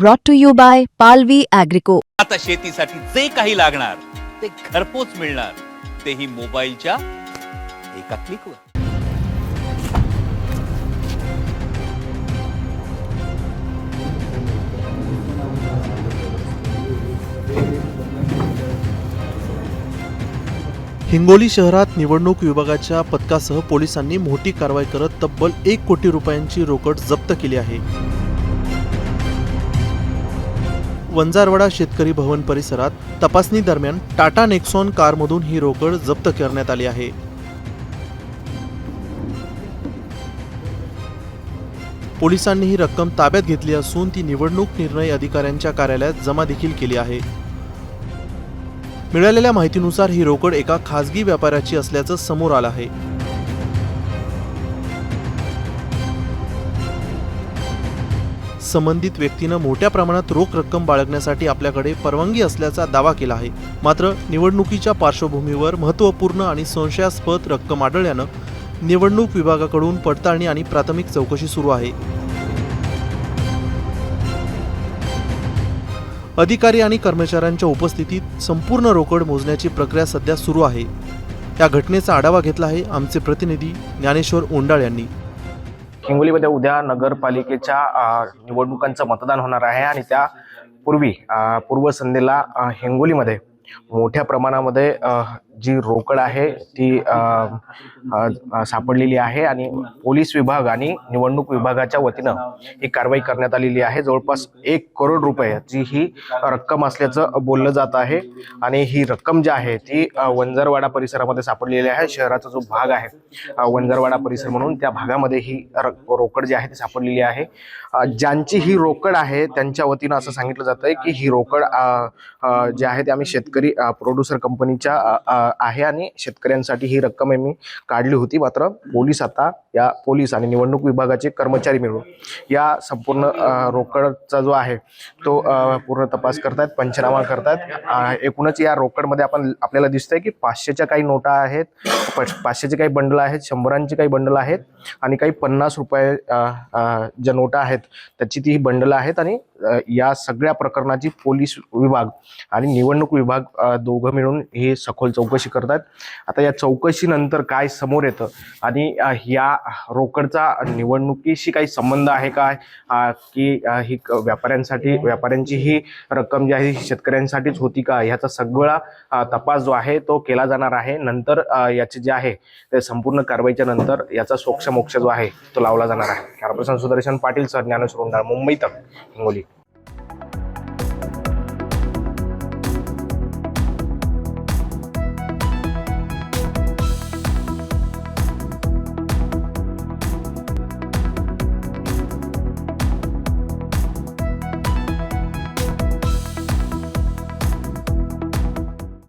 brought to you by Palvi Agrico. आता शेतीसाठी जे काही लागणार ते घरपोच मिळणार. तेही मोबाईलच्या एका क्लिकवर. हिंगोली शहरात निवडणूक विभागाच्या पथकासह पोलिसांनी मोठी कारवाई करत तब्बल एक कोटी रुपयांची रोकड जप्त केली आहे. वंजारवाडा शेतकरी भवन परिसरात तपासणी दरम्यान टाटा नेक्सॉन कारमधून ही रोकड जप्त करण्यात आली आहे. पोलिसांनी ही रक्कम ताब्यात घेतली असून ती निवडणूक निर्णय अधिकाऱ्यांच्या कार्यालयात जमा देखील केली आहे. मिळालेल्या माहितीनुसार ही रोकड एका खासगी व्यापाऱ्याची असल्याचं समोर आलं आहे. संबंधित व्यक्तीनं मोठ्या प्रमाणात रोख रक्कम बाळगण्यासाठी आपल्याकडे परवानगी असल्याचा दावा केला आहे. मात्र निवडणुकीच्या पार्श्वभूमीवर महत्त्वपूर्ण आणि संशयास्पद रक्कम आढळल्यानं निवडणूक विभागाकडून पडताळणी आणि प्राथमिक चौकशी सुरू आहे. अधिकारी आणि कर्मचाऱ्यांच्या उपस्थितीत संपूर्ण रोकड मोजण्याची प्रक्रिया सध्या सुरू आहे. या घटनेचा आढावा घेतला आहे आमचे प्रतिनिधी ज्ञानेश्वर ओंडाळ यांनी. हिंगोलीमध्ये उद्या नगरपालिकेच्या निवडणुकांचं मतदान होणार आहे आणि त्या पूर्वी पूर्वसंध्येला हिंगोलीमध्ये मोठ्या प्रमाणामध्ये जी रोकड आहे ती सापडलेली आहे आणि पोलीस विभाग आणि निवडणूक विभागाच्या वतीनं ही कारवाई करण्यात आलेली आहे. जवळपास एक करोड रुपये जी ही रक्कम असल्याचं बोललं जात आहे आणि ही रक्कम जी आहे ती वंजरवाडा वंजारवाडा परिसरामध्ये सापडलेली आहे. शहराचा जो भाग आहे वंजरवाडा वंजारवाडा परिसर म्हणून त्या भागामध्ये ही रोकड जी आहे ती सापडलेली आहे. ज्यांची ही रोकड आहे त्यांच्या वतीनं असं सांगितलं जातं आहे की ही रोकड जे आहे ते आम्ही शेतकरी प्रोड्युसर कंपनीच्या आहे आणि शेतकऱ्यांसाठी ही रक्कम आम्ही काढली होती. मात्र पोलीस आता या पोलीस आणि निवडणूक विभागाचे कर्मचारी मिळून या संपूर्ण रोकडचा जो आहे तो पूर्ण तपास करतायत पंचनामा करतायत. एकूणच या रोकडमध्ये आपण आपल्याला दिसतंय की पाचशेच्या काही नोटा आहेत पाचशेचे काही बंडल आहेत शंभरांचे काही बंडल आहेत आणि काही पन्नास रुपये ज्या नोटा आहेत त्याची ती बंडल आहेत आणि या सगळ्या प्रकरणाची पोलीस विभाग आणि निवडणूक विभाग दोघं मिळून ही सखोल चौकशी करतात. आता या चौकशीनंतर काय समोर येतं? आणि या रोकडचा निवडणुकीशी काही संबंध आहे काय की ही क- व्यापाऱ्यांसाठी व्यापाऱ्यांची ही रक्कम जी आहे ही शेतकऱ्यांसाठीच होती का? ह्याचा सगळा तपास जो आहे तो केला जाणार आहे. नंतर याचे जे आहे ते संपूर्ण कारवाईच्या नंतर याचा सोक्ष मोक्ष जो आहे तो लावला जाणार आहे. कॅर्पोरेशन सुदर्शन पाटील सर ज्ञानेश्वर उंडाळ मुंबई तक हिंगोली.